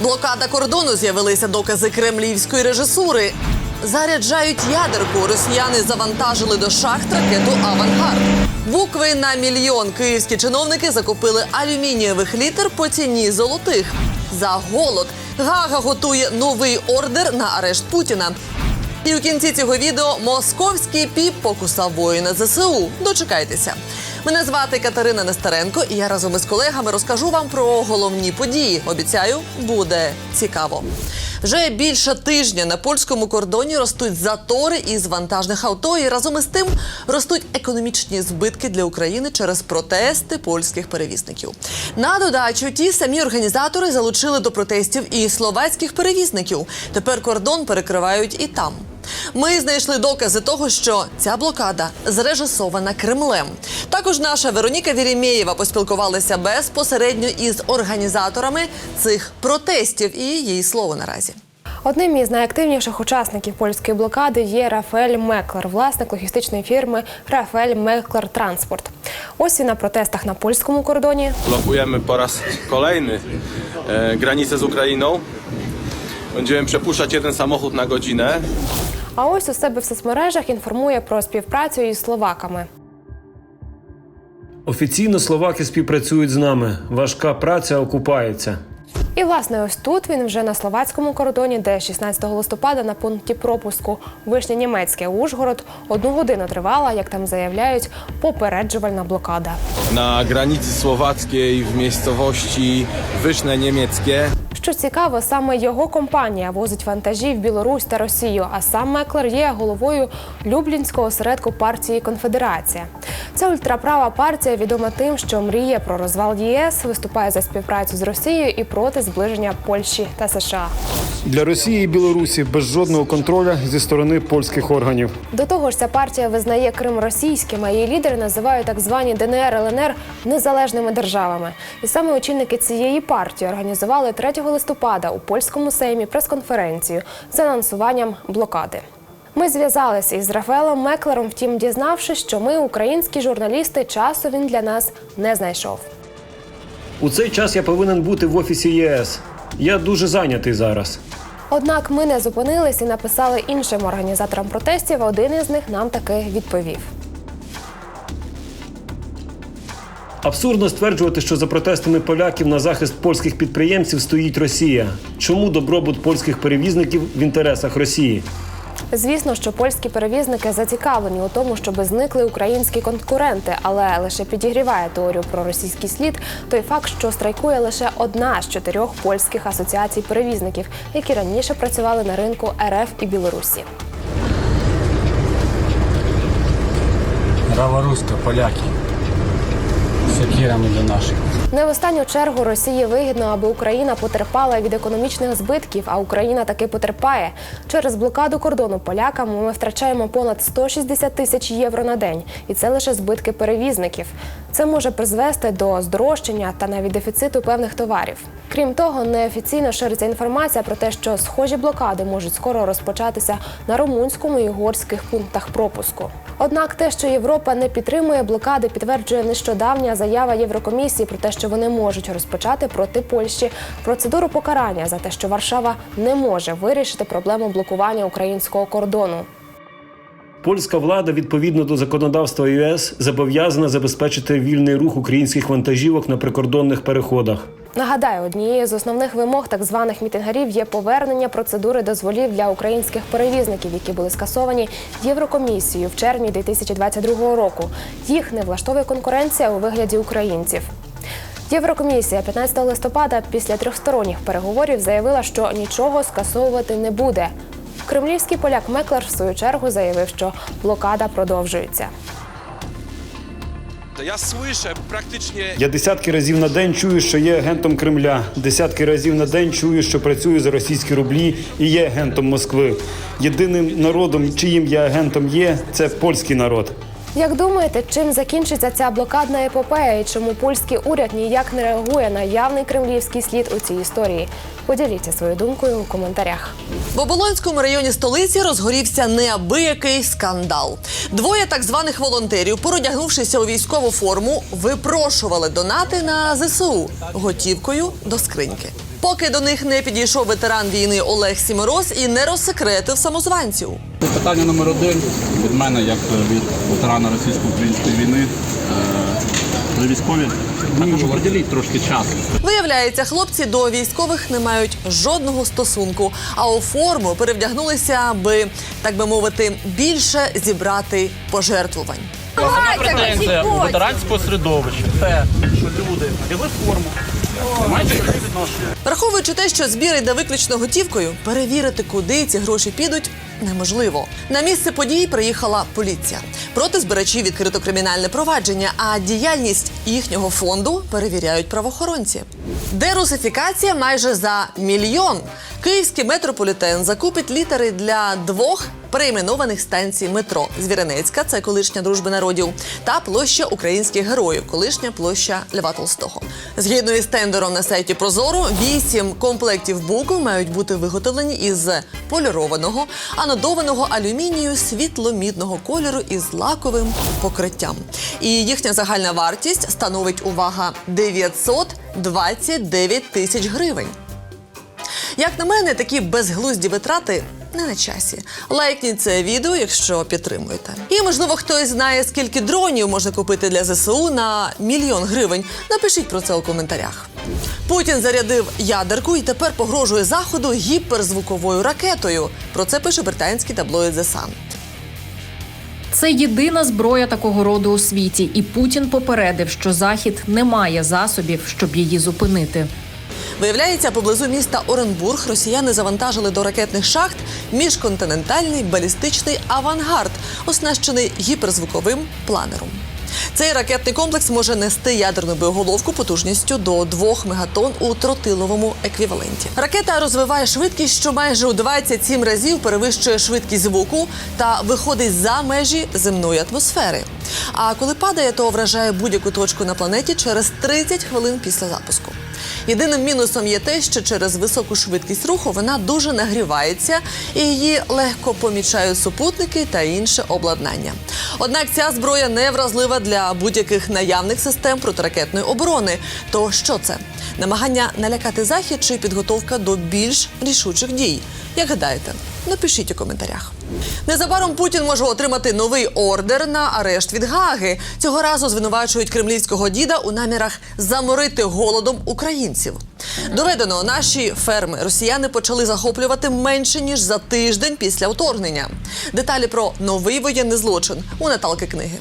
Блокада кордону з'явилися докази кремлівської режисури. Заряджають ядерку. Росіяни завантажили до шахт ракету Авангард. Букви на мільйон київські чиновники закупили алюмінієвих літер по ціні золотих. За голод Гага готує новий ордер на арешт Путіна. І у кінці цього відео московський піп покусав воїна ЗСУ. Дочекайтеся. Мене звати Катерина Нестеренко, і я разом із колегами розкажу вам про головні події. Обіцяю, буде цікаво. Вже більше тижня на польському кордоні ростуть затори із вантажних авто, і разом із тим ростуть економічні збитки для України через протести польських перевізників. На додачу ті самі організатори залучили до протестів і словацьких перевізників. Тепер кордон перекривають і там. Ми знайшли докази того, що ця блокада зрежисована Кремлем. Також наша Вероніка Вірімєєва поспілкувалася безпосередньо із організаторами цих протестів, і її слово наразі. Одним із найактивніших учасників польської блокади є Рафаель Меклер, власник логістичної фірми Рафаель Меклер Транспорт. Ось він на протестах на польському кордоні. Blokujemy po raz kolejny granicę z Ukrainą. Będziemy przepuszczać jeden samochód na godzinę. А ось у себе в соцмережах інформує про співпрацю із словаками. Офіційно словаки співпрацюють з нами. Важка праця окупається. І власне ось тут він вже на словацькому кордоні, де 16 листопада на пункті пропуску Вишня Німецьке Ужгород одну годину тривала, як там заявляють, попереджувальна блокада. Na granicy słowackiej w miejscowości Wyszne Niemieckie Що цікаво, саме його компанія возить вантажі в Білорусь та Росію, а сам Меклер є головою Люблінського осередку партії Конфедерація. Ця ультраправа партія відома тим, що мріє про розвал ЄС, виступає за співпрацю з Росією і проти зближення Польщі та США. Для Росії і Білорусі без жодного контролю зі сторони польських органів. До того ж, ця партія визнає Крим російським, а її лідери називають так звані ДНР ЛНР незалежними державами. І саме очільники цієї партії організували 3 листопада у польському сеймі прес-конференцію з анонсуванням блокади. Ми зв'язалися із Рафаелом Меклером, втім, дізнавшись, що ми, українські журналісти, часу він для нас не знайшов. У цей час я повинен бути в офісі ЄС. Я дуже зайнятий зараз. Однак ми не зупинились і написали іншим організаторам протестів. Один із них нам таки відповів. Абсурдно стверджувати, що за протестами поляків на захист польських підприємців стоїть Росія. Чому добробут польських перевізників в інтересах Росії? Звісно, що польські перевізники зацікавлені у тому, щоб зникли українські конкуренти, але лише підігріває теорію про російський слід той факт, що страйкує лише одна з чотирьох польських асоціацій перевізників, які раніше працювали на ринку РФ і Білорусі. Prawa ruska, Поляки. Секірами до наших. Не в останню чергу Росії вигідно, аби Україна потерпала від економічних збитків, а Україна таки потерпає. Через блокаду кордону полякам ми втрачаємо понад 160 тисяч євро на день, і це лише збитки перевізників. Це може призвести до здорожчання та навіть дефіциту певних товарів. Крім того, неофіційно шириться інформація про те, що схожі блокади можуть скоро розпочатися на румунському і угорських пунктах пропуску. Однак те, що Європа не підтримує блокади, підтверджує нещодавня заява Єврокомісії про те, що вони можуть розпочати проти Польщі процедуру покарання за те, що Варшава не може вирішити проблему блокування українського кордону. Польська влада, відповідно до законодавства ЄС, зобов'язана забезпечити вільний рух українських вантажівок на прикордонних переходах. Нагадаю, однією з основних вимог так званих мітингарів є повернення процедури дозволів для українських перевізників, які були скасовані Єврокомісією в червні 2022 року. Їх не влаштовує конкуренція у вигляді українців. Єврокомісія 15 листопада після трьохсторонніх переговорів заявила, що нічого скасовувати не буде. Кремлівський поляк Меклер в свою чергу заявив, що блокада продовжується. Я свише практично Я десятки разів на день чую, що є агентом Кремля. Десятки разів на день чую, що працюю за російські рублі і є агентом Москви. Єдиним народом, чиїм я агентом є, це польський народ. Як думаєте, чим закінчиться ця блокадна епопея і чому польський уряд ніяк не реагує на явний кремлівський слід у цій історії? Поділіться своєю думкою у коментарях. В Оболонському районі столиці розгорівся неабиякий скандал. Двоє так званих волонтерів, породягнувшися у військову форму, випрошували донати на ЗСУ готівкою до скриньки. Поки до них не підійшов ветеран війни Олег Сімороз і не розсекретив самозванців. Питання номер один від мене, як від ветерана російсько-української війни. Е, Ви військові також приділіть трошки часу. Виявляється, хлопці до військових не мають жодного стосунку, а у форму перевдягнулися, аби так би мовити, більше зібрати пожертвувань. Претензія у ветеранського середовища. Те, що люди вдягли форму. Враховуючи те, що збір йде виключно готівкою, перевірити, куди ці гроші підуть. Неможливо на місце події приїхала поліція. Проти збирачів відкрито кримінальне провадження, а діяльність їхнього фонду перевіряють правоохоронці. Дерусифікація майже за мільйон. Київський метрополітен закупить літери для двох перейменованих станцій метро: Звіренецька, це колишня дружби народів, та площа українських героїв, колишня площа Льва Толстого. Згідно із тендером на сайті Прозоро, вісім комплектів букв мають бути виготовлені із полірованого, анодованого алюмінію світломідного кольору із лаковим покриттям. І їхня загальна вартість становить увага 929 тисяч гривень. Як на мене, такі безглузді витрати не на часі. Лайкніть це відео, якщо підтримуєте. І можливо, хтось знає, скільки дронів можна купити для ЗСУ на мільйон гривень. Напишіть про це у коментарях. Путін зарядив ядерку і тепер погрожує заходу гіперзвуковою ракетою. Про це пише британський таблоїд The Sun. Це єдина зброя такого роду у світі, і Путін попередив, що Захід не має засобів, щоб її зупинити. Виявляється, поблизу міста Оренбург росіяни завантажили до ракетних шахт міжконтинентальний балістичний авангард, оснащений гіперзвуковим планером. Цей ракетний комплекс може нести ядерну боєголовку потужністю до 2 мегатон у тротиловому еквіваленті. Ракета розвиває швидкість, що майже у 27 разів перевищує швидкість звуку та виходить за межі земної атмосфери. А коли падає, то вражає будь-яку точку на планеті через 30 хвилин після запуску. Єдиним мінусом є те, що через високу швидкість руху вона дуже нагрівається і її легко помічають супутники та інше обладнання. Однак ця зброя не вразлива для будь-яких наявних систем протиракетної оборони. То що це? Намагання налякати захід чи підготовка до більш рішучих дій? Як гадаєте? Напишіть у коментарях. Незабаром Путін може отримати новий ордер на арешт від Гаги. Цього разу звинувачують кремлівського діда у намірах заморити голодом українців. Доведено, наші ферми росіяни почали захоплювати менше ніж за тиждень після вторгнення. Деталі про новий воєнний злочин у Наталки книги.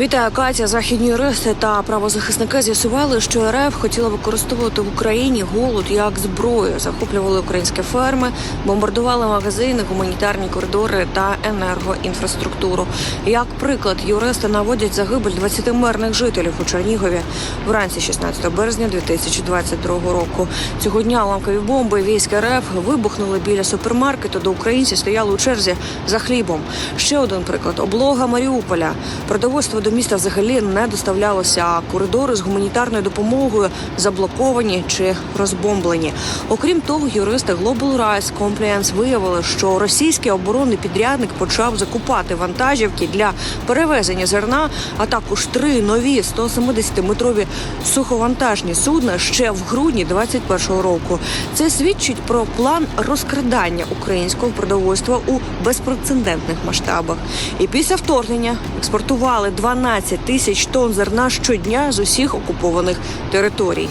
Вітаю, Катя. Західні юристи та правозахисники з'ясували, що РФ хотіла використовувати в Україні голод як зброю. Захоплювали українські ферми, бомбардували магазини, гуманітарні коридори та енергоінфраструктуру. Як приклад, юристи наводять загибель 20 мирних жителів у Чернігові вранці 16 березня 2022 року. Цього дня уламкові бомби військ РФ вибухнули біля супермаркету, де українці стояли у черзі за хлібом. Ще один приклад облога Маріуполя. Продовольство до міста взагалі не доставлялося. а Коридори з гуманітарною допомогою заблоковані чи розбомблені. Окрім того, юристи Global Rights Compliance виявили, що російський оборонний підрядник почав закупати вантажівки для перевезення зерна, а також три нові 170-метрові суховантажні судна ще в грудні 2021 року. Це свідчить про план розкрадання українського продовольства у безпрецедентних масштабах. І після вторгнення експортували 12 тисяч тонн зерна щодня з усіх окупованих територій.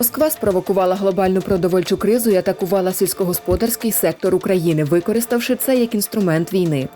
Москва спровокувала глобальну продовольчу кризу і атакувала сільськогосподарський сектор України, використавши це як інструмент війни.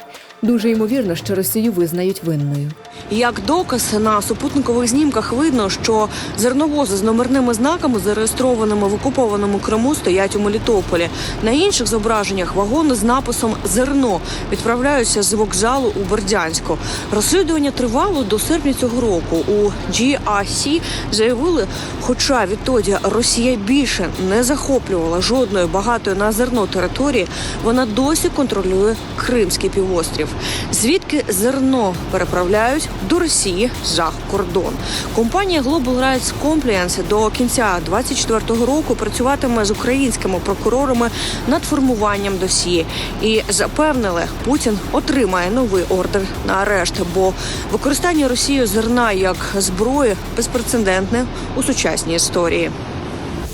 Дуже ймовірно, що Росію визнають винною. Як доказ на супутникових знімках видно, що зерновози з номерними знаками, зареєстрованими в окупованому Криму, стоять у Мелітополі. На інших зображеннях вагони з написом Зерно відправляються з вокзалу у Бердянську. Розслідування тривало до серпня цього року. У GRC заявили, хоча відтоді Росія більше не захоплювала жодної багатої на зерно території, вона досі контролює Кримський півострів. Звідки зерно переправляють до Росії за кордон. Компанія Global Rights Compliance до кінця 2024 року працюватиме з українськими прокурорами над формуванням досії і запевнили, Путін отримає новий ордер на арешт, бо використання Росією зерна як зброї безпрецедентне у сучасній історії.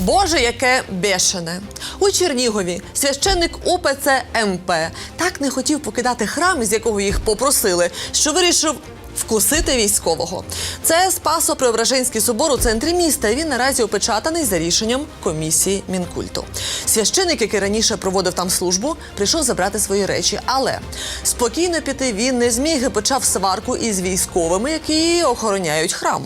Боже, яке бешене. У Чернігові священник УПЦ МП так не хотів покидати храм, з якого їх попросили, що вирішив. Вкусити військового. Це Спасо-Преображенський собор у центрі міста. Він наразі опечатаний за рішенням комісії мінкульту. Священик, який раніше проводив там службу, прийшов забрати свої речі, але спокійно піти він не зміг і почав сварку із військовими, які охороняють храм.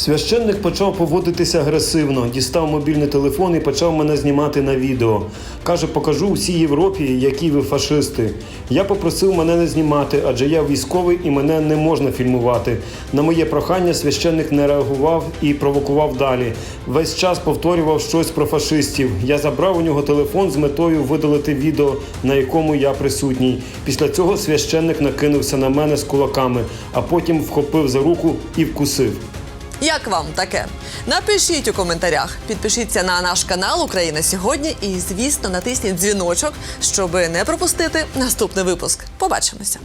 Священник почав поводитися агресивно, дістав мобільний телефон і почав мене знімати на відео. Каже, покажу всій Європі, які ви фашисти. Я попросив мене не знімати, адже я військовий і мене не можна фільмувати. На моє прохання священник не реагував і провокував далі. Весь час повторював щось про фашистів. Я забрав у нього телефон з метою видалити відео, на якому я присутній. Після цього священник накинувся на мене з кулаками, а потім вхопив за руку і вкусив. Як вам таке? Напишіть у коментарях. Підпишіться на наш канал Україна сьогодні і, звісно, натисніть дзвіночок, щоб не пропустити наступний випуск. Побачимося.